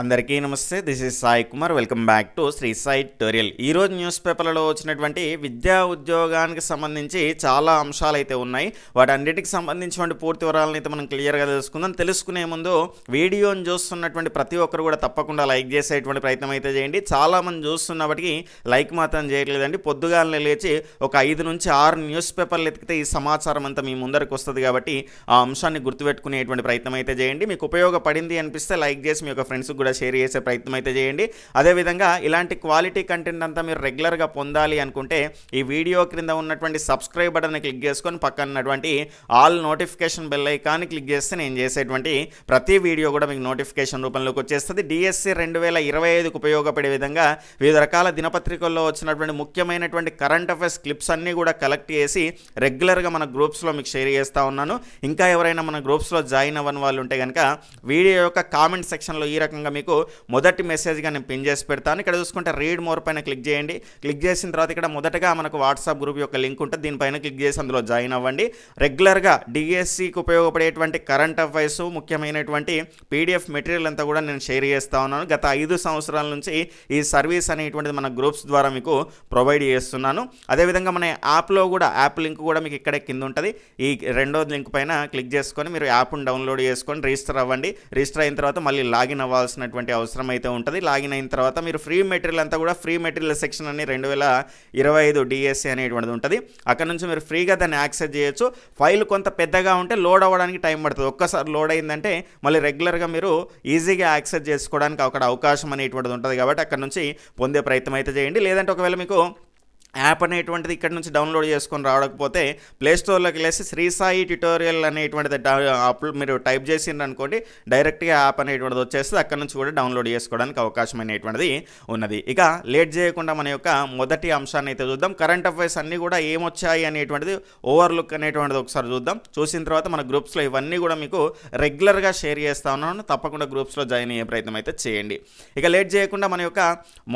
అందరికీ నమస్తే this is Sai Kumar. Welcome back to Sri Sai tutorial. ఈ రోజు న్యూస్ పేపర్లలో వచ్చినటువంటి విద్యా ఉద్యోగానికి సంబంధించి చాలా అంశాలు అయితే ఉన్నాయి. వాటన్నిటికి సంబంధించినటువంటి పూర్తి వివరాలను అయితే మనం క్లియర్గా తెలుసుకుందాం. తెలుసుకునే ముందు వీడియోని చూస్తున్నటువంటి ప్రతి ఒక్కరు కూడా తప్పకుండా లైక్ చేసేటువంటి ప్రయత్నం అయితే చేయండి. చాలామంది చూస్తున్నప్పటికీ లైక్ మాత్రం చేయట్లేదండి. పొద్దుగాలనే లేచి ఒక ఐదు నుంచి ఆరు న్యూస్ పేపర్లు ఎతికితే ఈ సమాచారం అంతా మీ ముందరికి వస్తుంది కాబట్టి ఆ అంశాన్ని గుర్తుపెట్టుకునేటువంటి ప్రయత్నం అయితే చేయండి. మీకు ఉపయోగపడింది అనిపిస్తే లైక్ చేసి మీ యొక్క ఫ్రెండ్స్కి కూడా షేర్ చేసే ప్రయత్నం అయితే చేయండి. అదేవిధంగా ఇలాంటి క్వాలిటీ కంటెంట్ అంతా మీరు రెగ్యులర్గా పొందాలి అనుకుంటే ఈ వీడియో క్రింద ఉన్నటువంటి సబ్స్క్రైబ్ బటన్ని క్లిక్ చేసుకొని పక్కన ఉన్నటువంటి all notification bell icon click చేస్తే నేను చేసేటువంటి ప్రతి వీడియో కూడా మీకు నోటిఫికేషన్ రూపంలోకి వచ్చేస్తుంది. డిఎస్సి రెండు వేల ఇరవై ఐదుకు ఉపయోగపడే విధంగా వివిధ రకాల దినపత్రికల్లో వచ్చినటువంటి ముఖ్యమైనటువంటి కరెంట్ అఫైర్స్ క్లిప్స్ అన్నీ కూడా కలెక్ట్ చేసి రెగ్యులర్గా మన గ్రూప్స్లో మీకు షేర్ చేస్తూ ఉన్నాను. ఇంకా ఎవరైనా మన గ్రూప్స్లో జాయిన్ అవ్వని వాళ్ళు ఉంటే కనుక వీడియో యొక్క కామెంట్ సెక్షన్లో ఈ రకంగా మీకు మొదటి మెసేజ్గా నేను పిన్ చేసి పెడతాను. ఇక్కడ చూసుకుంటే రీడ్ మోర్ పైన క్లిక్ చేయండి. క్లిక్ చేసిన తర్వాత ఇక్కడ మొదటగా మనకు వాట్సాప్ గ్రూప్ యొక్క లింక్ ఉంటుంది. దీనిపైన క్లిక్ చేసి అందులో జాయిన్ అవ్వండి. రెగ్యులర్గా డిఎస్సికి ఉపయోగపడేటువంటి కరెంట్ అఫైర్స్ ముఖ్యమైనటువంటి పీడిఎఫ్ మెటీరియల్ అంతా కూడా నేను షేర్ చేస్తూ ఉన్నాను. గత ఐదు సంవత్సరాల నుంచి ఈ సర్వీస్ అనేటువంటిది మన గ్రూప్స్ ద్వారా మీకు ప్రొవైడ్ చేస్తున్నాను. అదేవిధంగా మన యాప్లో కూడా యాప్ లింక్ కూడా మీకు ఇక్కడే కింద ఉంటుంది. ఈ రెండో లింక్ పైన క్లిక్ చేసుకొని మీరు యాప్ను డౌన్లోడ్ చేసుకొని రిజిస్టర్ అవ్వండి. రిజిస్టర్ అయిన తర్వాత మళ్ళీ లాగిన్ అవ్వాల్సినటువంటి అవసరం అయితే ఉంటుంది. లాగిన్ అయిన తర్వాత మీరు ఫ్రీ మెటీరియల్ అంతా కూడా ఫ్రీ మెటీరియల్ సెక్షన్ అని రెండు వేల ఇరవై ఐదు డిఎస్సి అనేటువంటిది ఉంటుంది. అక్కడ నుంచి మీరు ఫ్రీగా దాన్ని యాక్సెస్ చేయొచ్చు. ఫైల్ కొంత పెద్దగా ఉంటే లోడ్ అవ్వడానికి టైం పడుతుంది. ఒక్కసారి లోడ్ అయిందంటే మళ్ళీ రెగ్యులర్గా మీరు ఈజీగా యాక్సెస్ చేసుకోవడానికి అక్కడ అవకాశం అనేటువంటిది ఉంటుంది కాబట్టి అక్కడ నుంచి పొందే ప్రయత్నం అయితే చేయండి. లేదంటే ఒకవేళ మీకు యాప్ అనేటువంటిది ఇక్కడ నుంచి డౌన్లోడ్ చేసుకొని రావడకపోతే ప్లేస్టోర్లోకి వెళ్ళేసి శ్రీ సాయి ట్యుటోరియల్ అనేటువంటిది అప్లోడ్ మీరు టైప్ చేసిండ్రు అనుకోండి డైరెక్ట్గా యాప్ అనేటువంటిది వచ్చేస్తే అక్కడ నుంచి కూడా డౌన్లోడ్ చేసుకోవడానికి అవకాశం అనేటువంటిది ఉన్నది. ఇక లేట్ చేయకుండా మన యొక్క మొదటి అంశాన్ని అయితే చూద్దాం. కరెంట్ అఫైర్స్ అన్నీ కూడా ఏమొచ్చాయి అనేటువంటిది ఓవర్లుక్ అనేటువంటిది ఒకసారి చూద్దాం. చూసిన తర్వాత మన గ్రూప్స్లో ఇవన్నీ కూడా మీకు రెగ్యులర్గా షేర్ చేస్తా ఉన్నాను. తప్పకుండా గ్రూప్స్లో జాయిన్ అయ్యే ప్రయత్నం అయితే చేయండి. ఇక లేట్ చేయకుండా మన యొక్క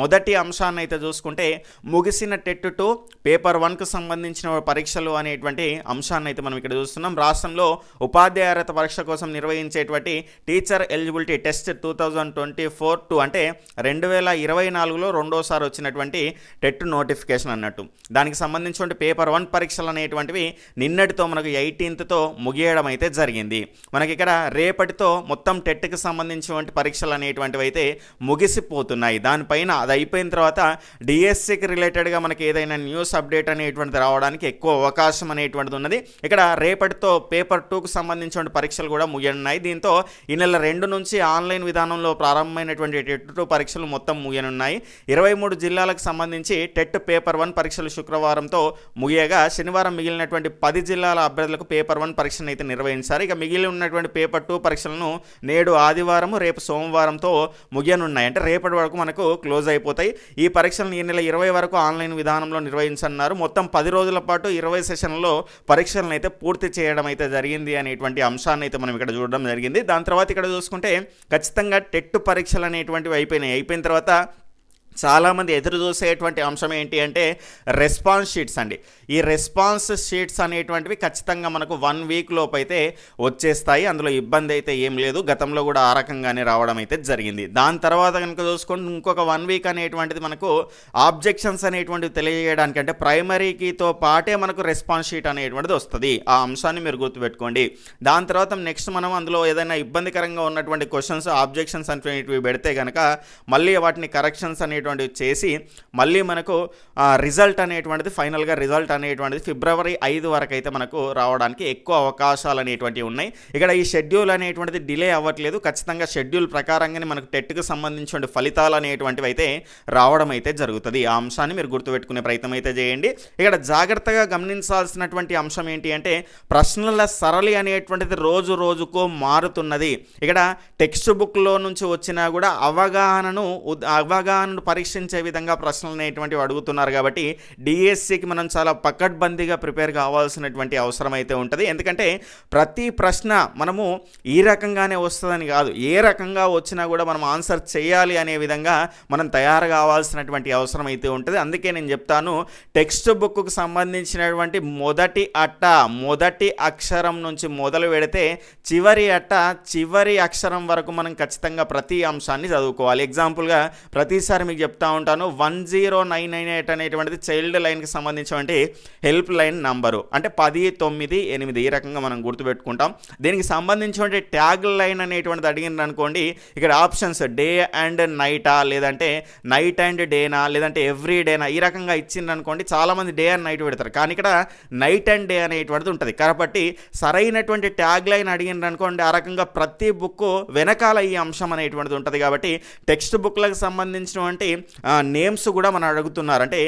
మొదటి అంశాన్ని అయితే చూసుకుంటే ముగిసిన టెట్ టు పేపర్ వన్కు సంబంధించిన పరీక్షలు అనేటువంటి అంశాన్ని అయితే మనం ఇక్కడ చూస్తున్నాం. రాష్ట్రంలో ఉపాధ్యాయత పరీక్ష కోసం నిర్వహించేటువంటి teacher eligibility test two thousand twenty four to అంటే రెండు వేల ఇరవై నాలుగులో రెండోసారి వచ్చినటువంటి టెట్ నోటిఫికేషన్ అన్నట్టు. దానికి సంబంధించినటువంటి పేపర్ వన్ పరీక్షలు అనేటువంటివి నిన్నటితో మనకు ఎయిటీన్త్తో ముగియడం అయితే జరిగింది. మనకి ఇక్కడ రేపటితో మొత్తం టెట్కి సంబంధించినటువంటి పరీక్షలు అనేటువంటివి అయితే ముగిసిపోతున్నాయి. దానిపైన అది అయిపోయిన తర్వాత డిఎస్సికి రిలేటెడ్గా మనకి ఏదైనా న్యూస్ అప్డేట్ అనేటువంటిది రావడానికి ఎక్కువ అవకాశం అనేటువంటిది ఉన్నది. ఇక్కడ రేపటితో పేపర్ టూకు సంబంధించిన పరీక్షలు కూడా ముగియనున్నాయి. దీంతో ఈ నెల రెండు నుంచి ఆన్లైన్ విధానంలో ప్రారంభమైనటువంటి టెట్ టూ పరీక్షలు మొత్తం ముగియనున్నాయి. ఇరవై మూడు జిల్లాలకు సంబంధించి టెట్ పేపర్ వన్ పరీక్షలు శుక్రవారంతో ముగియగా శనివారం మిగిలినటువంటి పది జిల్లాల అభ్యర్థులకు పేపర్ వన్ పరీక్షను అయితే నిర్వహించారు. ఇక మిగిలి ఉన్నటువంటి పేపర్ టూ పరీక్షలను నేడు ఆదివారం రేపు సోమవారంతో ముగియనున్నాయి. అంటే రేపటి వరకు మనకు క్లోజ్ అయిపోతాయి. ఈ పరీక్షలను ఈ నెల ఇరవై వరకు ఆన్లైన్ విధానం విధానంలో నిర్వహించన్నారు మొత్తం పది రోజుల పాటు ఇరవై సెషన్లలో పరీక్షలను అయితే పూర్తి చేయడం అయితే జరిగింది అనేటువంటి అంశాన్ని అయితే మనం ఇక్కడ చూడడం జరిగింది. దాని తర్వాత ఇక్కడ చూసుకుంటే ఖచ్చితంగా టెట్ పరీక్షలు అనేటువంటివి అయిపోయినాయి. అయిపోయిన తర్వాత చాలామంది ఎదురు చూసేటువంటి అంశం ఏంటి అంటే రెస్పాన్స్ షీట్స్ అండి. ఈ రెస్పాన్స్ షీట్స్ అనేటువంటివి ఖచ్చితంగా మనకు వన్ వీక్ లోపు అయితే వచ్చేస్తాయి. అందులో ఇబ్బంది అయితే ఏం లేదు. గతంలో కూడా ఆ రకంగానే రావడం అయితే జరిగింది. దాని తర్వాత కనుక చూసుకుంటే ఇంకొక వన్ వీక్ అనేటువంటిది మనకు ఆబ్జెక్షన్స్ అనేటువంటివి తెలియజేయడానికి అంటే ప్రైమరీకితో పాటే మనకు రెస్పాన్స్ షీట్ అనేటువంటిది వస్తుంది. ఆ అంశాన్ని మీరు గుర్తుపెట్టుకోండి. దాని తర్వాత నెక్స్ట్ మనం అందులో ఏదైనా ఇబ్బందికరంగా ఉన్నటువంటి క్వశ్చన్స్ ఆబ్జెక్షన్స్ అనేటువంటివి పెడితే కనుక మళ్ళీ వాటిని కరెక్షన్స్ అనేటువంటివి చేసి మళ్ళీ మనకు రిజల్ట్ అనేటువంటిది ఫైనల్గా రిజల్ట్ అనేటువంటిది ఫిబ్రవరి ఐదు వరకు అయితే మనకు రావడానికి ఎక్కువ అవకాశాలు అనేటువంటివి ఉన్నాయి. ఇక్కడ ఈ షెడ్యూల్ అనేటువంటిది డిలే అవ్వట్లేదు. ఖచ్చితంగా షెడ్యూల్ ప్రకారంగానే మనకు టెట్కు సంబంధించిన ఫలితాలు అనేటువంటివి అయితే రావడం అయితే జరుగుతుంది. ఆ అంశాన్ని మీరు గుర్తుపెట్టుకునే ప్రయత్నం అయితే చేయండి. ఇక్కడ జాగ్రత్తగా గమనించాల్సినటువంటి అంశం ఏంటి అంటే ప్రశ్నల సరళి అనేటువంటిది రోజు రోజుకు మారుతున్నది. ఇక్కడ టెక్స్ట్ బుక్లో నుంచి వచ్చినా కూడా అవగాహనను అవగాహనను పరీక్షించే విధంగా ప్రశ్నలు అనేటువంటివి అడుగుతున్నారు కాబట్టి డిఎస్సికి మనం చాలా పకడ్బందీగా ప్రిపేర్ కావాల్సినటువంటి అవసరం అయితే ఉంటుంది. ఎందుకంటే ప్రతి ప్రశ్న మనము ఈ రకంగానే వస్తుందని కాదు. ఏ రకంగా వచ్చినా కూడా మనం ఆన్సర్ చేయాలి అనే విధంగా మనం తయారు కావాల్సినటువంటి అవసరం అయితే ఉంటుంది. అందుకే నేను చెప్తాను టెక్స్ట్ బుక్కు సంబంధించినటువంటి మొదటి అట్ట మొదటి అక్షరం నుంచి మొదలు పెడితే చివరి అట్ట చివరి అక్షరం వరకు మనం ఖచ్చితంగా ప్రతి అంశాన్ని చదువుకోవాలి. ఎగ్జాంపుల్గా ప్రతిసారి మీకు చెప్తా ఉంటాను. One zero nine nine eight అనేటువంటిది చైల్డ్ లైన్కి సంబంధించినటువంటి హెల్ప్ లైన్ నంబరు. అంటే పది తొమ్మిది ఎనిమిది ఈ రకంగా మనం గుర్తుపెట్టుకుంటాం. దీనికి సంబంధించినటువంటి ట్యాగ్ లైన్ అనేటువంటిది అడిగింది అనుకోండి ఇక్కడ ఆప్షన్స్ డే అండ్ నైటా లేదంటే నైట్ అండ్ డేనా లేదంటే ఎవ్రీ డేనా ఈ రకంగా ఇచ్చింది అనుకోండి చాలామంది డే అండ్ నైట్ పెడతారు. కానీ ఇక్కడ నైట్ అండ్ డే అనేటువంటిది ఉంటుంది. కాబట్టి సరైనటువంటి ట్యాగ్ లైన్ అడిగింది అనుకోండి ఆ రకంగా ప్రతి బుక్ వెనకాల ఈ అంశం అనేటువంటిది ఉంటుంది కాబట్టి టెక్స్ట్ బుక్లకు సంబంధించినటువంటి నేమ్స్ కూడా మనం అడుగుతున్నారు. అంటే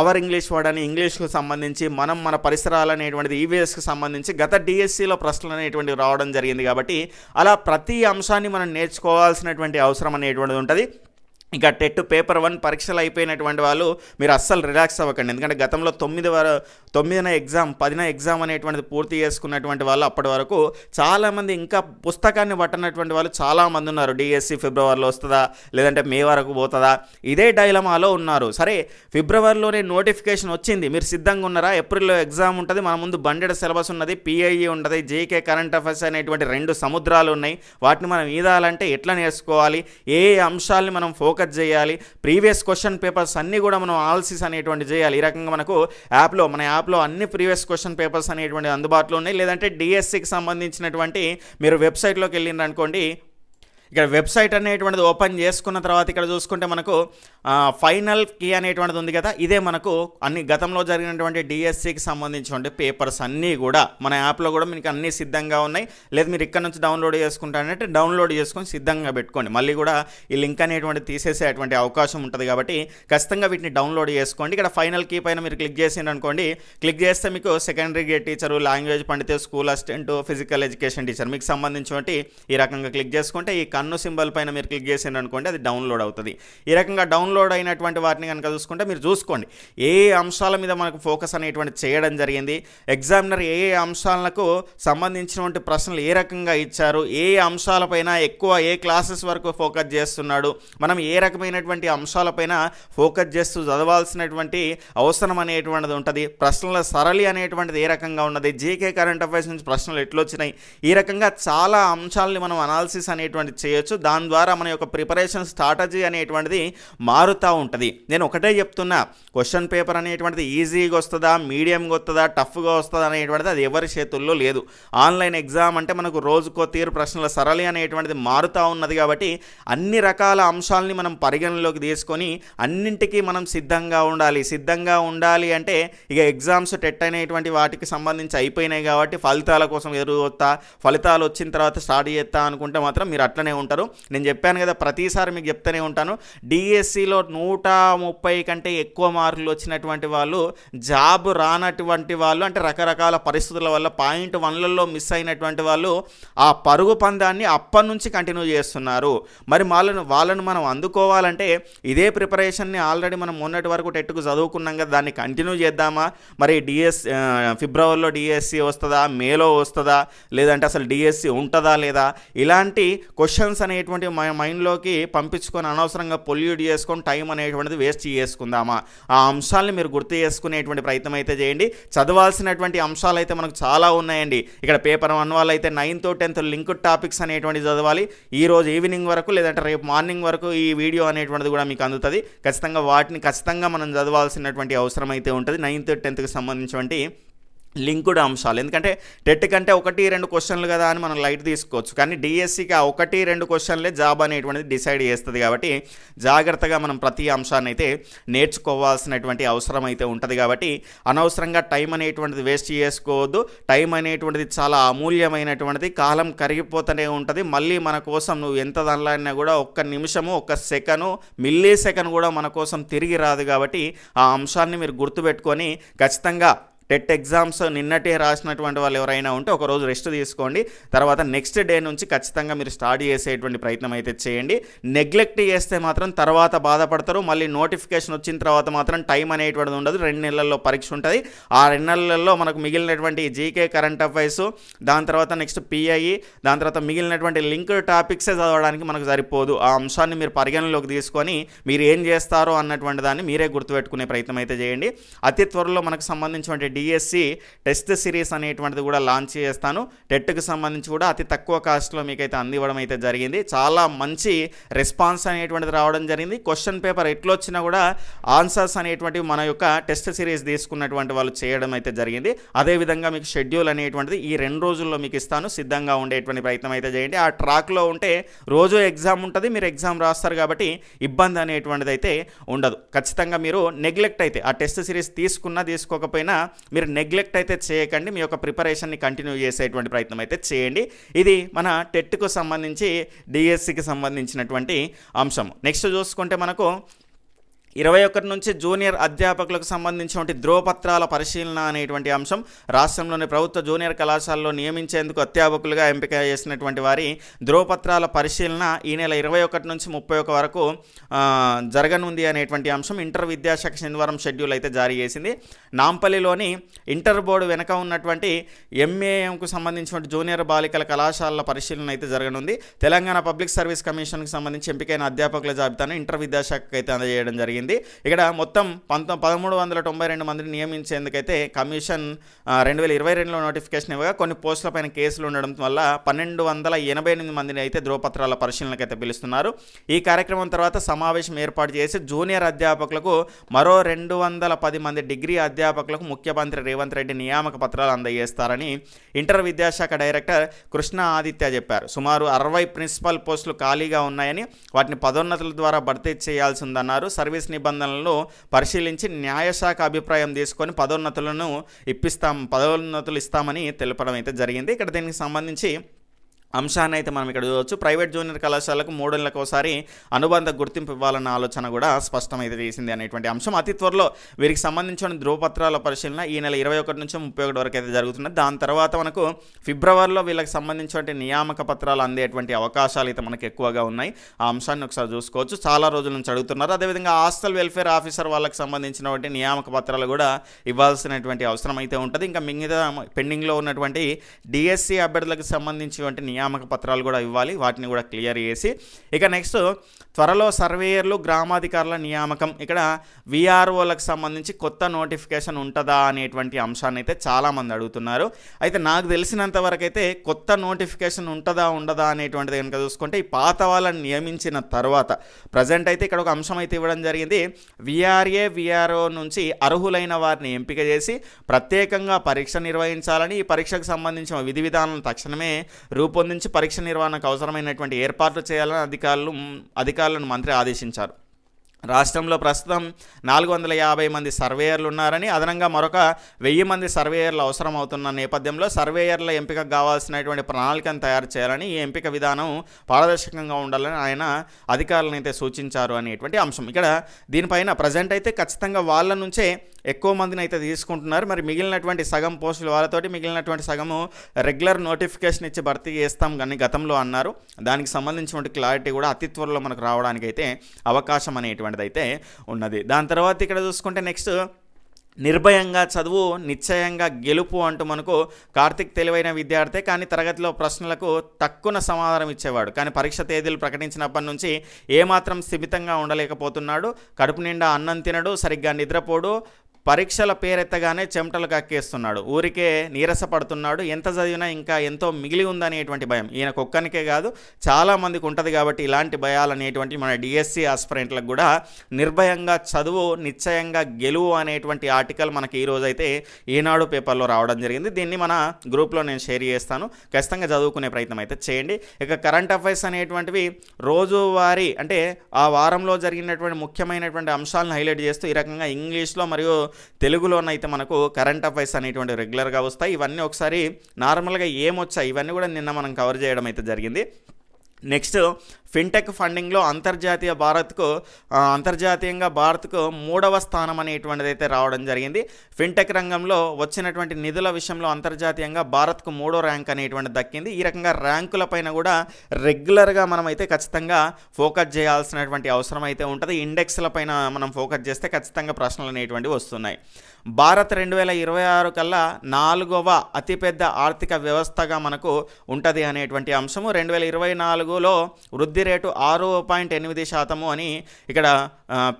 అవర్ ఇంగ్లీష్ వర్డ్ అని ఇంగ్లీష్కు సంబంధించి మనం మన పరిసరాలు అనేటువంటిది ఈవీఎస్కి సంబంధించి గత డిఎస్సిలో ప్రశ్నలు అనేటువంటివి రావడం జరిగింది కాబట్టి అలా ప్రతి అంశాన్ని మనం నేర్చుకోవాల్సినటువంటి అవసరం అనేటువంటిది ఉంటుంది. ఇక టెట్ పేపర్ వన్ పరీక్షలు అయిపోయినటువంటి వాళ్ళు మీరు అస్సలు రిలాక్స్ అవ్వకండి. ఎందుకంటే గతంలో తొమ్మిది వర తొమ్మిదిన ఎగ్జామ్ పదిన ఎగ్జామ్ అనేటువంటిది పూర్తి చేసుకున్నటువంటి వాళ్ళు అప్పటి వరకు చాలామంది ఇంకా పుస్తకాన్ని పట్టనటువంటి వాళ్ళు చాలామంది ఉన్నారు. డిఎస్సి ఫిబ్రవరిలో వస్తుందా లేదంటే మే వరకు పోతుందా? ఇదే డైలమాలో ఉన్నారు. సరే ఫిబ్రవరిలోనే నోటిఫికేషన్ వచ్చింది. మీరు సిద్ధంగా ఉన్నారా? ఏప్రిల్లో ఎగ్జామ్ ఉంటుంది మన ముందు బండెడ్ సిలబస్ ఉన్నది పిఐఈ ఉంటుంది జేకే కరెంట్ అఫైర్స్ అనేటువంటి రెండు సముద్రాలు ఉన్నాయి. వాటిని మనం ఈదాలంటే ఎట్లా నేర్చుకోవాలి? ఏ అంశాలని మనం ఫోకస్ ఫోకస్ చేయాలి. ప్రీవియస్ క్వశ్చన్ పేపర్స్ అన్నీ కూడా మనం ఆల్సిస్ అనేటువంటి చేయాలి. ఈ రకంగా మనకు యాప్లో మన యాప్లో అన్ని ప్రీవియస్ క్వశ్చన్ పేపర్స్ అనేటువంటి అందుబాటులో ఉన్నాయి. లేదంటే డిఎస్సికి సంబంధించినటువంటి మీరు వెబ్సైట్లోకి వెళ్ళిండ్రనుకోండి ఇక్కడ వెబ్సైట్ అనేటువంటిది ఓపెన్ చేసుకున్న తర్వాత ఇక్కడ చూసుకుంటే మనకు ఫైనల్ కీ అనేటువంటిది ఉంది కదా ఇదే మనకు అన్ని గతంలో జరిగినటువంటి డిఎస్సికి సంబంధించినటువంటి పేపర్స్ అన్నీ కూడా మన యాప్లో కూడా మీకు అన్నీ సిద్ధంగా ఉన్నాయి. లేదు మీరు ఇక్కడ నుంచి డౌన్లోడ్ చేసుకుంటారంటే డౌన్లోడ్ చేసుకొని సిద్ధంగా పెట్టుకోండి. మళ్ళీ కూడా ఈ లింక్ అనేటువంటి తీసేసేటువంటి అవకాశం ఉంటుంది కాబట్టి ఖచ్చితంగా వీటిని డౌన్లోడ్ చేసుకోండి. ఇక్కడ ఫైనల్ కీ పైన మీరు క్లిక్ చేసిండ్రు అనుకోండి క్లిక్ చేస్తే మీకు సెకండరీ గ్రేడ్ టీచరు లాంగ్వేజ్ పండితే school assistant physical education teacher మీకు సంబంధించినటువంటి ఈ రకంగా క్లిక్ చేసుకుంటే ఈ కన్ను సింబల్ పైన మీరు క్లిక్ చేసిండ్రు అనుకోండి అది డౌన్లోడ్ అవుతుంది. ఈ రకంగా డౌన్లోడ్ అయినటువంటి వాటిని కనుక చూసుకుంటే మీరు చూసుకోండి. ఏ అంశాల మీద మనకు ఫోకస్ అనేటువంటి చేయడం జరిగింది ఎగ్జామినర్ ఏ ఏ అంశాలకు సంబంధించినటువంటి ప్రశ్నలు ఏ రకంగా ఇచ్చారు ఏ అంశాలపైన ఎక్కువ ఏ క్లాసెస్ వరకు ఫోకస్ చేస్తున్నాడు మనం ఏ రకమైనటువంటి అంశాలపైన ఫోకస్ చేస్తూ చదవాల్సినటువంటి అవసరం అనేటువంటిది ఉంటుంది ప్రశ్నల సరళి అనేటువంటిది ఏ రకంగా ఉన్నది జీకే కరెంట్ అఫైర్స్ నుంచి ప్రశ్నలు ఎట్లొచ్చినాయి ఈ రకంగా చాలా అంశాలని మనం అనాలిసిస్ అనేటువంటి చేయొచ్చు. దాని ద్వారా మన యొక్క ప్రిపరేషన్ స్ట్రాటజీ అనేటువంటిది మారుతూ ఉంటుంది. నేను ఒకటే చెప్తున్నా క్వశ్చన్ పేపర్ అనేటువంటిది ఈజీగా వస్తుందా మీడియంగా వస్తుందా టఫ్గా వస్తుందా అనేటువంటిది అది ఎవరి చేతుల్లో లేదు. ఆన్లైన్ ఎగ్జామ్ అంటే మనకు రోజుకో తీరు ప్రశ్నల సరళి అనేటువంటిది మారుతూ ఉన్నది కాబట్టి అన్ని రకాల అంశాలని మనం పరిగణలోకి తీసుకొని అన్నింటికీ మనం సిద్ధంగా ఉండాలి. సిద్ధంగా ఉండాలి అంటే ఇక ఎగ్జామ్స్ టెట్ అనేటువంటి వాటికి సంబంధించి అయిపోయినాయి కాబట్టి ఫలితాల కోసం ఎదురుతా ఫలితాలు వచ్చిన తర్వాత స్టార్ట్ చేస్తా అనుకుంటే మాత్రం మీరు అట్లనే ఉంటారు. నేను చెప్పాను కదా ప్రతిసారి మీకు చెప్తూనే ఉంటాను. డిఎస్సిలో నూట ముప్పై కంటే ఎక్కువ మార్కులు వచ్చినటువంటి వాళ్ళు జాబ్ రానటువంటి వాళ్ళు అంటే రకరకాల పరిస్థితుల వల్ల పాయింట్ వన్లలో మిస్ అయినటువంటి వాళ్ళు ఆ పరుగు పందాన్ని అప్పటి నుంచి కంటిన్యూ చేస్తున్నారు. మరి వాళ్ళను వాళ్ళను మనం అందుకోవాలంటే ఇదే ప్రిపరేషన్ని ఆల్రెడీ మనం మొన్నటి వరకు టెట్కు చదువుకున్నాం కదా దాన్ని కంటిన్యూ చేద్దామా? మరి డిఎస్ ఫిబ్రవరిలో డిఎస్సి వస్తుందా? మేలో వస్తుందా? లేదంటే అసలు డిఎస్సి ఉంటుందా లేదా? ఇలాంటి క్వశ్చన్ క్వశ్చన్స్ అనేటువంటి మన మైండ్లోకి పంపించుకొని అనవసరంగా పొల్యూట్ చేసుకొని టైం అనేటువంటిది వేస్ట్ చేసుకుందామా? ఆ అంశాలను మీరు గుర్తు చేసుకునేటువంటి ప్రయత్నం అయితే చేయండి. చదవాల్సినటువంటి అంశాలు అయితే మనకు చాలా ఉన్నాయండి. ఇక్కడ పేపర్ వన్ వాళ్ళు అయితే నైన్త్ టెన్త్ లింక్ టాపిక్స్ అనేటువంటి చదవాలి. ఈ రోజు ఈవినింగ్ వరకు లేదంటే రేపు మార్నింగ్ వరకు ఈ వీడియో అనేటువంటిది కూడా మీకు అందుతుంది. ఖచ్చితంగా వాటిని ఖచ్చితంగా మనం చదవాల్సినటువంటి అవసరం అయితే ఉంటుంది. నైన్త్ టెన్త్కి సంబంధించినటువంటి లింకుడ్ అంశాలు. ఎందుకంటే టెట్ కంటే ఒకటి రెండు క్వశ్చన్లు కదా అని మనం లైట్ తీసుకోవచ్చు. కానీ డిఎస్సికి ఆ ఒకటి రెండు క్వశ్చన్లే జాబ్ అనేటువంటిది డిసైడ్ చేస్తుంది కాబట్టి జాగ్రత్తగా మనం ప్రతి అంశాన్ని అయితే నేర్చుకోవాల్సినటువంటి అవసరం అయితే ఉంటుంది కాబట్టి అనవసరంగా టైం అనేటువంటిది వేస్ట్ చేసుకోవద్దు. టైం అనేటువంటిది చాలా అమూల్యమైనటువంటిది. కాలం కరిగిపోతూనే ఉంటుంది. మళ్ళీ మన కోసం నువ్వు ఎంత దానిలో కూడా ఒక్క నిమిషము ఒక్క సెకను మిల్లీ సెకండ్ కూడా మన కోసం తిరిగి రాదు కాబట్టి ఆ అంశాన్ని మీరు గుర్తుపెట్టుకొని ఖచ్చితంగా టెట్ ఎగ్జామ్స్ నిన్నటే రాసినటువంటి వాళ్ళు ఎవరైనా ఉంటే ఒక రోజు రెస్ట్ తీసుకోండి. తర్వాత నెక్స్ట్ డే నుంచి ఖచ్చితంగా మీరు స్టార్ట్ చేసేటువంటి ప్రయత్నం అయితే చేయండి. నెగ్లెక్ట్ చేస్తే మాత్రం తర్వాత బాధపడతారు. మళ్ళీ నోటిఫికేషన్ వచ్చిన తర్వాత మాత్రం టైం అనేటువంటిది ఉండదు. రెండు నెలల్లో పరీక్ష ఉంటుంది. ఆ రెండు నెలల్లో మనకు మిగిలినటువంటి జీకే కరెంట్ అఫైర్స్ దాని తర్వాత నెక్స్ట్ పిఐ దాని తర్వాత మిగిలినటువంటి లింక్డ్ టాపిక్సే చదవడానికి మనకు సరిపోదు. ఆ అంశాన్ని మీరు పరిగణనలోకి తీసుకొని మీరు ఏం చేస్తారో అన్నటువంటి దాన్ని మీరే గుర్తుపెట్టుకునే ప్రయత్నం అయితే చేయండి. అతి త్వరలో మనకు సంబంధించినటువంటి డిఎస్సి టెస్ట్ సిరీస్ అనేటువంటిది కూడా లాంచ్ చేస్తాను. టెట్కి సంబంధించి కూడా అతి తక్కువ కాస్ట్లో మీకైతే అందివ్వడం అయితే జరిగింది. చాలా మంచి రెస్పాన్స్ అనేటువంటిది రావడం జరిగింది. క్వశ్చన్ పేపర్ ఎట్లొచ్చినా కూడా ఆన్సర్స్ అనేటువంటివి మన యొక్క టెస్ట్ సిరీస్ తీసుకున్నటువంటి వాళ్ళు చేయడం అయితే జరిగింది. అదేవిధంగా మీకు షెడ్యూల్ అనేటువంటిది ఈ రెండు రోజుల్లో మీకు ఇస్తాను. సిద్ధంగా ఉండేటువంటి ప్రయత్నం అయితే చేయండి. ఆ ట్రాక్లో ఉంటే రోజు ఎగ్జామ్ ఉంటుంది మీరు ఎగ్జామ్ రాస్తారు కాబట్టి ఇబ్బంది అనేటువంటిది అయితే ఉండదు. ఖచ్చితంగా మీరు నెగ్లెక్ట్ అయితే ఆ టెస్ట్ సిరీస్ తీసుకున్నా తీసుకోకపోయినా మీరు నెగ్లెక్ట్ అయితే చేయకండి మీ యొక్క ప్రిపరేషన్ని కంటిన్యూ చేసేటువంటి ప్రయత్నం అయితే చేయండి. ఇది మన టెట్కు సంబంధించి డిఎస్సికి సంబంధించినటువంటి అంశం నెక్స్ట్ చూసుకుంటే మనకు ఇరవై ఒకటి నుంచి జూనియర్ అధ్యాపకులకు సంబంధించినటువంటి ధ్రువపత్రాల పరిశీలన అనేటువంటి అంశం రాష్ట్రంలోని ప్రభుత్వ జూనియర్ కళాశాలలో నియమించేందుకు అధ్యాపకులుగా ఎంపిక చేసినటువంటి వారి ధ్రువపత్రాల పరిశీలన ఈ నెల ఇరవై ఒకటి నుంచి ముప్పై ఒక వరకు జరగనుంది అనేటువంటి అంశం ఇంటర్ విద్యాశాఖ శనివారం షెడ్యూల్ అయితే జారీ చేసింది. నాంపల్లిలోని ఇంటర్ బోర్డు వెనక ఉన్నటువంటి ఎంఏఎంకు సంబంధించినటువంటి జూనియర్ బాలికల కళాశాలల పరిశీలన అయితే జరగనుంది. తెలంగాణ పబ్లిక్ సర్వీస్ కమిషన్కి సంబంధించి ఎంపికైన అధ్యాపకుల జాబితాను ఇంటర్ విద్యాశాఖకు అయితే అందజేయడం జరిగింది. ఇక్కడ మొత్తం పంతొ పదమూడు వందల తొంభై రెండు మందిని నియమించేందుకైతే కమిషన్ రెండు వేల ఇరవై రెండులో నోటిఫికేషన్ ఇవ్వగా కొన్ని పోస్టుల పైన కేసులు ఉండడం వల్ల పన్నెండు వందల ఎనభై ఎనిమిది మందిని అయితే ధ్రువపత్రాల పరిశీలనకు అయితే పిలుస్తున్నారు. ఈ కార్యక్రమం తర్వాత సమావేశం ఏర్పాటు చేసి జూనియర్ అధ్యాపకులకు మరో రెండు వందల పది మంది డిగ్రీ అధ్యాపకులకు ముఖ్యమంత్రి రేవంత్ రెడ్డి నియామక పత్రాలు అందజేస్తారని ఇంటర్ విద్యాశాఖ డైరెక్టర్ కృష్ణ ఆదిత్య చెప్పారు. సుమారు అరవై ప్రిన్సిపల్ పోస్టులు ఖాళీగా ఉన్నాయని వాటిని పదోన్నతుల ద్వారా భర్తీ చేయాల్సి ఉందన్నారు సర్వీస్ నిబంధనలను పరిశీలించి న్యాయశాఖ అభిప్రాయం తీసుకొని పదోన్నతులను ఇప్పిస్తాం పదోన్నతులు ఇస్తామని తెలపడం అయితే జరిగింది. ఇక్కడ దీనికి సంబంధించి అంశాన్ని అయితే మనం ఇక్కడ చూడవచ్చు. ప్రైవేట్ జూనియర్ కళాశాలకు మూడేళ్ళకు ఒకసారి అనుబంధ గుర్తింపు ఇవ్వాలన్న ఆలోచన కూడా స్పష్టమైతే చేసింది అనేటువంటి అంశం. అతి త్వరలో వీరికి సంబంధించిన ధ్రువపత్రాల పరిశీలన ఈ నెల ఇరవై ఒకటి నుంచి ముప్పై ఒకటి వరకు అయితే జరుగుతున్నది. దాని తర్వాత మనకు ఫిబ్రవరిలో వీళ్ళకి సంబంధించిన నియామక పత్రాలు అందేటువంటి అవకాశాలు అయితే మనకు ఎక్కువగా ఉన్నాయి. ఆ అంశాన్ని ఒకసారి చూసుకోవచ్చు. చాలా రోజుల నుంచి అడుగుతున్నారు. అదేవిధంగా హాస్టల్ వెల్ఫేర్ ఆఫీసర్ వాళ్ళకి సంబంధించినటువంటి నియామక పత్రాలు కూడా ఇవ్వాల్సినటువంటి అవసరం అయితే ఉంటుంది. ఇంకా మిగతా పెండింగ్లో ఉన్నటువంటి డిఎస్సి అభ్యర్థులకు సంబంధించినటువంటి నియామక పత్రాలు కూడా ఇవ్వాలి వాటిని కూడా క్లియర్ చేసి. ఇక నెక్స్ట్ త్వరలో సర్వేయర్లు గ్రామాధికారుల నియామకం. ఇక్కడ విఆర్ఓలకు సంబంధించి కొత్త నోటిఫికేషన్ ఉంటుందా అనేటువంటి అంశాన్ని అయితే చాలామంది అడుగుతున్నారు. అయితే నాకు తెలిసినంత వరకు అయితే కొత్త నోటిఫికేషన్ ఉంటుందా ఉండదా అనేటువంటిది కనుక చూసుకుంటే ఈ పాత వాళ్ళని నియమించిన తర్వాత ప్రజెంట్ అయితే ఇక్కడ ఒక అంశం అయితే ఇవ్వడం జరిగింది. విఆర్ఏ విఆర్ఓ నుంచి అర్హులైన వారిని ఎంపిక చేసి ప్రత్యేకంగా పరీక్ష నిర్వహించాలని ఈ పరీక్షకు సంబంధించిన విధి విధానాలను తక్షణమే రూపొంది రూపొందించి పరీక్ష నిర్వహణకు అవసరమైనటువంటి ఏర్పాట్లు చేయాలని అధికారులు అధికారులను మంత్రి ఆదేశించారు. రాష్ట్రంలో ప్రస్తుతం నాలుగు వందల యాభై మంది సర్వేయర్లు ఉన్నారని అదనంగా మరొక వెయ్యి మంది సర్వేయర్లు అవసరం అవుతున్న నేపథ్యంలో సర్వేయర్ల ఎంపిక కావాల్సినటువంటి ప్రణాళికను తయారు చేయాలని ఈ ఎంపిక విధానం పారదర్శకంగా ఉండాలని ఆయన అధికారులను అయితే సూచించారు అనేటువంటి అంశం. ఇక్కడ దీనిపైన ప్రజెంట్ అయితే ఖచ్చితంగా వాళ్ళ నుంచే ఎక్కువ మందిని అయితే తీసుకుంటున్నారు. మరి మిగిలినటువంటి సగం పోస్టులు వాళ్ళతోటి మిగిలినటువంటి సగము రెగ్యులర్ నోటిఫికేషన్ ఇచ్చి భర్తీ చేస్తాం కానీ గతంలో అన్నారు. దానికి సంబంధించినటువంటి క్లారిటీ కూడా అతి త్వరలో మనకు రావడానికి అయితే అవకాశం అనేటువంటి అయితే ఉన్నది. దాని తర్వాత ఇక్కడ చూసుకుంటే నెక్స్ట్ నిర్భయంగా చదువు నిశ్చయంగా గెలుపు అంటూ మనకు కార్తిక్ తెలివైన విద్యార్థి కానీ తరగతిలో ప్రశ్నలకు తక్కువ సమాధానం ఇచ్చేవాడు. కానీ పరీక్ష తేదీలు ప్రకటించినప్పటి నుంచి ఏమాత్రం స్థిమితంగా ఉండలేకపోతున్నాడు. కడుపు నిండా అన్నం తినడు సరిగ్గా నిద్రపోడు పరీక్షల పేరెత్తగానే చెమటలు కక్కేస్తున్నాడు. ఊరికే నీరసపడుతున్నాడు. ఎంత చదివినా ఇంకా ఎంతో మిగిలి ఉందనేటువంటి భయం. ఈయనకు ఒక్కనికే కాదు చాలా మందికి ఉంటుంది కాబట్టి ఇలాంటి భయాలు అనేటువంటి మన డిఎస్సి ఆస్పిరెంట్లకు కూడా నిర్భయంగా చదువు నిశ్చయంగా గెలువు అనేటువంటి ఆర్టికల్ మనకి ఈ రోజు అయితే ఈనాడు పేపర్లో రావడం జరిగింది. దీన్ని మన గ్రూప్లో నేను షేర్ చేస్తాను. ఖచ్చితంగా చదువుకునే ప్రయత్నం అయితే చేయండి. ఇక కరెంట్ అఫైర్స్ అనేటువంటివి రోజువారీ అంటే ఆ వారంలో జరిగినటువంటి ముఖ్యమైనటువంటి అంశాలను హైలైట్ చేస్తూ ఈ రకంగా ఇంగ్లీష్లో మరియు తెలుగులోనైతే మనకు కరెంట్ అఫైర్స్ అనేటువంటి రెగ్యులర్గా వస్తాయి. ఇవన్నీ ఒకసారి నార్మల్గా ఏమొచ్చాయి? ఇవన్నీ కూడా నిన్న మనం కవర్ చేయడం అయితే జరిగింది. నెక్స్ట్ ఫిన్టెక్ ఫండింగ్లో అంతర్జాతీయ భారత్కు అంతర్జాతీయంగా భారత్కు మూడవ స్థానం అనేటువంటిది అయితే రావడం జరిగింది. ఫిన్టెక్ రంగంలో వచ్చినటువంటి నిధుల విషయంలో అంతర్జాతీయంగా భారత్కు మూడో ర్యాంక్ అనేటువంటి దక్కింది. ఈ రకంగా ర్యాంకుల పైన కూడా రెగ్యులర్గా మనమైతే ఖచ్చితంగా ఫోకస్ చేయాల్సినటువంటి అవసరం అయితే ఉంటుంది. ఇండెక్స్ల పైన మనం ఫోకస్ చేస్తే ఖచ్చితంగా ప్రశ్నలు అనేటువంటివి వస్తున్నాయి. భారత్ రెండు వేల ఇరవై ఆరు కల్లా నాలుగవ అతిపెద్ద ఆర్థిక వ్యవస్థగా మనకు ఉంటుంది అనేటువంటి అంశము. రెండు వేల ఇరవై నాలుగులో వృద్ధి రేటు ఆరు పాయింట్ ఎనిమిది శాతము అని ఇక్కడ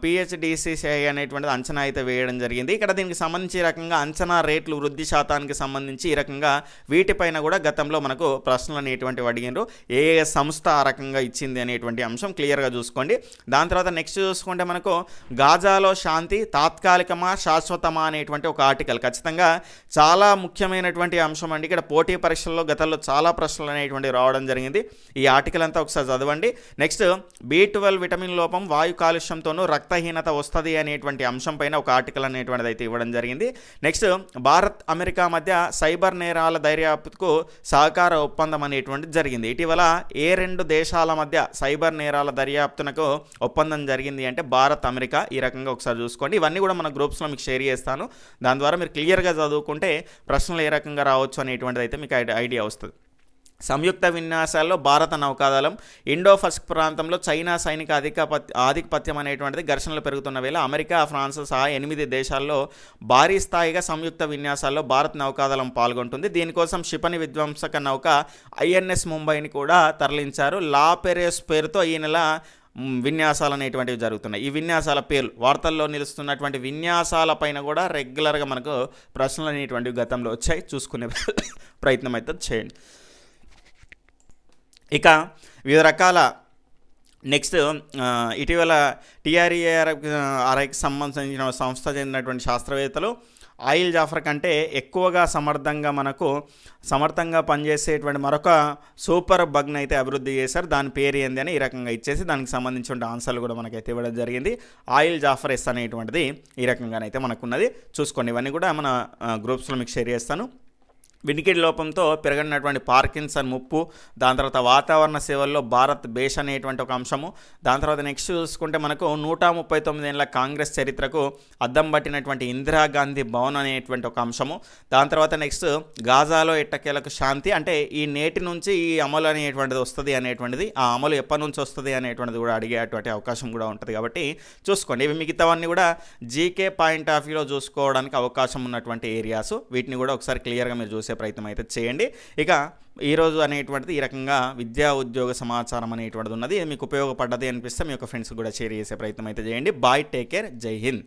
పిహెచ్డిసిసిఐ అనేటువంటిది అంచనా అయితే వేయడం జరిగింది. ఇక్కడ దీనికి సంబంధించి ఈ రకంగా అంచనా రేట్లు వృద్ధి శాతానికి సంబంధించి ఈ రకంగా వీటిపైన కూడా గతంలో మనకు ప్రశ్నలు అనేటువంటివి అడిగినారు. ఏ ఏ సంస్థ ఆ రకంగా ఇచ్చింది అనేటువంటి అంశం క్లియర్గా చూసుకోండి. దాని తర్వాత నెక్స్ట్ చూసుకుంటే మనకు గాజాలో శాంతి తాత్కాలికమా శాశ్వతమా అనేటువంటి ఒక ఆర్టికల్. ఖచ్చితంగా చాలా ముఖ్యమైనటువంటి అంశం అండి. ఇక్కడ పోటీ పరీక్షల్లో గతంలో చాలా ప్రశ్నలు అనేటువంటివి రావడం జరిగింది. ఈ ఆర్టికల్ అంతా ఒకసారి చదవండి. నెక్స్ట్ బి ట్వెల్వ్ విటమిన్ లోపం వాయు కాలుష్యంతో కాలుష్యంతోనూ రక్తహీనత వస్తుంది అనేటువంటి అంశం పైన ఒక ఆర్టికల్ అనేటువంటిది అయితే ఇవ్వడం జరిగింది. నెక్స్ట్ భారత్ అమెరికా మధ్య సైబర్ నేరాల దర్యాప్తుకు సహకార ఒప్పందం అనేటువంటిది జరిగింది. ఇటీవల ఏ రెండు దేశాల మధ్య సైబర్ నేరాల దర్యాప్తునకు ఒప్పందం జరిగింది అంటే భారత్ అమెరికా ఈ రకంగా ఒకసారి చూసుకోండి. ఇవన్నీ కూడా మన గ్రూప్స్లో మీకు షేర్ చేస్తాను. దాని ద్వారా మీరు క్లియర్గా చదువుకుంటే ప్రశ్నలు ఏ రకంగా రావచ్చు అనేటువంటిది అయితే మీకు ఐడి- ఐడియా వస్తుంది. సంయుక్త విన్యాసాల్లో భారత నౌకాదళం ఇండో ఫస్క్ ప్రాంతంలో చైనా సైనిక అధికపత్య ఆధిపత్యం అనేటువంటిది ఘర్షణలు పెరుగుతున్న వేళ అమెరికా ఫ్రాన్స్ సహా ఎనిమిది దేశాల్లో భారీ స్థాయిగా సంయుక్త విన్యాసాల్లో భారత్ నౌకాదళం పాల్గొంటుంది. దీనికోసం క్షిపణి విధ్వంసక నౌక ఐఎన్ఎస్ ముంబైని కూడా తరలించారు. లా పెరేస్ పేరుతో ఈ నెల విన్యాసాలు అనేటువంటివి జరుగుతున్నాయి. ఈ విన్యాసాల పేర్లు వార్తల్లో నిలుస్తున్నటువంటి విన్యాసాల పైన కూడా రెగ్యులర్గా మనకు ప్రశ్నలు అనేటువంటివి గతంలో వచ్చాయి. చూసుకునే ప్రయత్నం అయితే చేయండి. ఇక వివిధ రకాల నెక్స్ట్ ఇటీవల టీఆర్ఈఆర్ ఆర్ఐకి సంబంధించిన సంస్థ చెందినటువంటి శాస్త్రవేత్తలు ఆయిల్ జాఫర్ కంటే ఎక్కువగా సమర్థంగా మనకు సమర్థంగా పనిచేసేటువంటి మరొక సూపర్ బగ్ని అయితే అభివృద్ధి చేశారు. దాని పేరు ఏంది అని ఈ రకంగా ఇచ్చేసి దానికి సంబంధించిన ఆన్సర్లు కూడా మనకైతే ఇవ్వడం జరిగింది. ఆయిల్ జాఫర్ ఎస్ అనేటువంటిది ఈ రకంగానైతే మనకున్నది. చూసుకోండి. ఇవన్నీ కూడా మన గ్రూప్స్లో మీకు షేర్ చేస్తాను. వినికిడి లోపంతో పెరగనటువంటి పార్కిన్సన్ ముప్పు దాని తర్వాత వాతావరణ సేవల్లో భారత్ బేష్ అనేటువంటి ఒక అంశము. దాని తర్వాత నెక్స్ట్ చూసుకుంటే మనకు నూట ముప్పై తొమ్మిది ఏళ్ళ కాంగ్రెస్ చరిత్రకు అద్దం పట్టినటువంటి ఇందిరాగాంధీ భవన్ అనేటువంటి ఒక అంశము. దాని తర్వాత నెక్స్ట్ గాజాలో ఎట్టకేలకు శాంతి అంటే ఈ నేటి నుంచి ఈ అమలు అనేటువంటిది వస్తుంది అనేటువంటిది ఆ అమలు ఎప్పటి నుంచి వస్తుంది అనేటువంటిది కూడా అడిగేటువంటి అవకాశం కూడా ఉంటుంది కాబట్టి చూసుకోండి. ఇవి మిగతావన్నీ కూడా జీకే పాయింట్ ఆఫ్ వ్యూలో చూసుకోవడానికి అవకాశం ఉన్నటువంటి ఏరియాస్ వీటిని కూడా ఒకసారి క్లియర్గా మీరు చూసి ప్రయత్నం అయితే చేయండి. ఇక ఈరోజు అనేటువంటిది ఈ రకంగా విద్యా ఉద్యోగ సమాచారం అనేటువంటిది ఉన్నది. మీకు ఉపయోగపడ్డది అనిపిస్తే మీ యొక్క ఫ్రెండ్స్ కూడా షేర్ చేసే ప్రయత్నం అయితే చేయండి. Bye take care. Jai Hind.